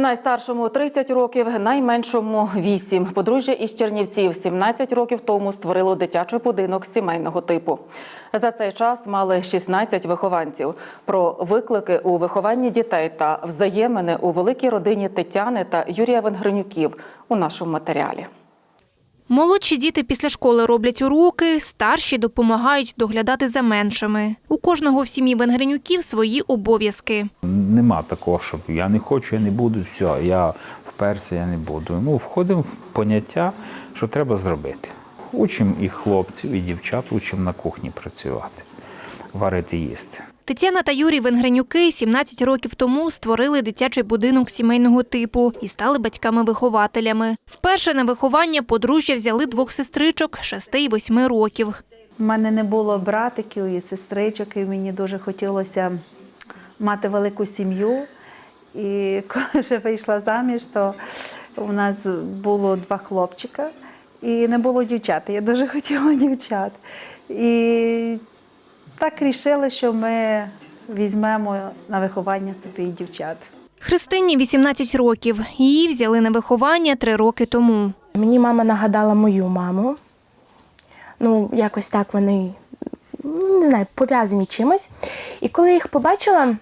Найстаршому 30 років, найменшому 8. Подружжя із Чернівців 17 років тому створило дитячий будинок сімейного типу. За цей час мали 16 вихованців. Про виклики у вихованні дітей та взаємини у великій родині Тетяни та Юрія Венгренюків у нашому матеріалі. Молодші діти після школи роблять уроки, старші допомагають доглядати за меншими. У кожного в сім'ї Венгренюків свої обов'язки. Нема такого, щоб я не хочу, я не буду, все, я вперся, я не буду. Ну, входимо в поняття, що треба зробити. Учимо і хлопців, і дівчат, учимо на кухні працювати, варити їсти. Тетяна та Юрій Венгренюки 17 років тому створили дитячий будинок сімейного типу і стали батьками-вихователями. Вперше на виховання подружжя взяли двох сестричок 6 і 8 років. У мене не було братиків і сестричок, і мені дуже хотілося мати велику сім'ю. І коли вже вийшла заміж, то у нас було два хлопчика і не було дівчат. Я дуже хотіла дівчат. І так рішили, що ми візьмемо на виховання собі дівчат. Христині 18 років. Її взяли на виховання три роки тому. Мені мама нагадала мою маму. Ну, якось так вони ну, не знаю, пов'язані чимось. І коли я їх побачила,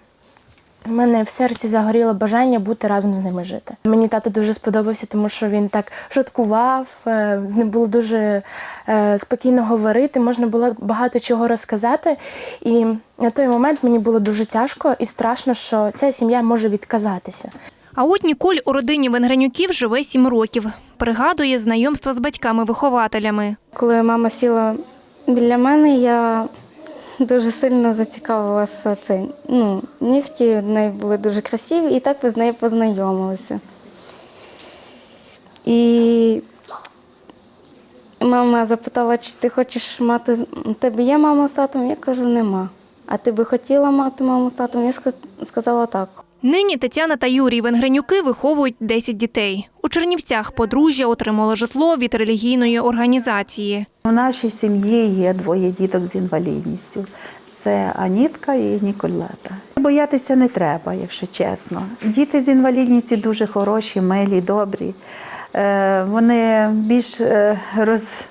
в мене в серці загоріло бажання бути разом з ними жити. Мені тато дуже сподобався, тому що він так шуткував, е, з ним було дуже е, спокійно говорити, можна було багато чого розказати. І на той момент мені було дуже тяжко і страшно, що ця сім'я може відказатися. А от Ніколь у родині Венгренюків живе 7 років. Пригадує знайомство з батьками-вихователями. Коли мама сіла біля мене, я дуже сильно зацікавилася цим. Ну, нігті в неї були дуже красиві, і так ви з нею познайомилися. І мама запитала, чи ти хочеш мати. У тебе є мама з татом? Я кажу, нема. А ти би хотіла мати маму з татом? Я сказала так. Нині Тетяна та Юрій Венгренюки виховують 10 дітей. У Чернівцях подружжя отримало житло від релігійної організації. У нашій сім'ї є двоє діток з інвалідністю. Це Анітка і Ніколета. Боятися не треба, якщо чесно. Діти з інвалідністю дуже хороші, милі, добрі. Е, Вони більш е, роз,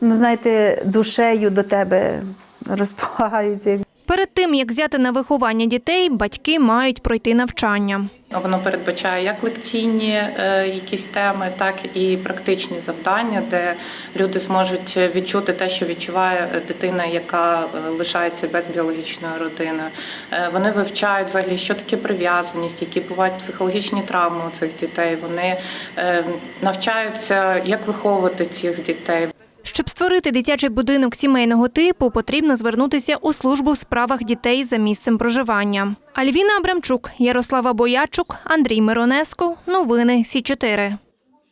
ну, знаєте, душею до тебе розполагаються. Перед тим, як взяти на виховання дітей, батьки мають пройти навчання. Воно передбачає як лекційні е, якісь теми, так і практичні завдання, де люди зможуть відчути те, що відчуває дитина, яка е, лишається без біологічної родини. Е, вони вивчають взагалі, що таке прив'язаність, які бувають психологічні травми у цих дітей. Вони навчаються, як виховувати цих дітей. Щоб створити дитячий будинок сімейного типу, потрібно звернутися у службу в справах дітей за місцем проживання. Альвіна Абрамчук, Ярослава Боячук, Андрій Миронеско. Новини Сі 4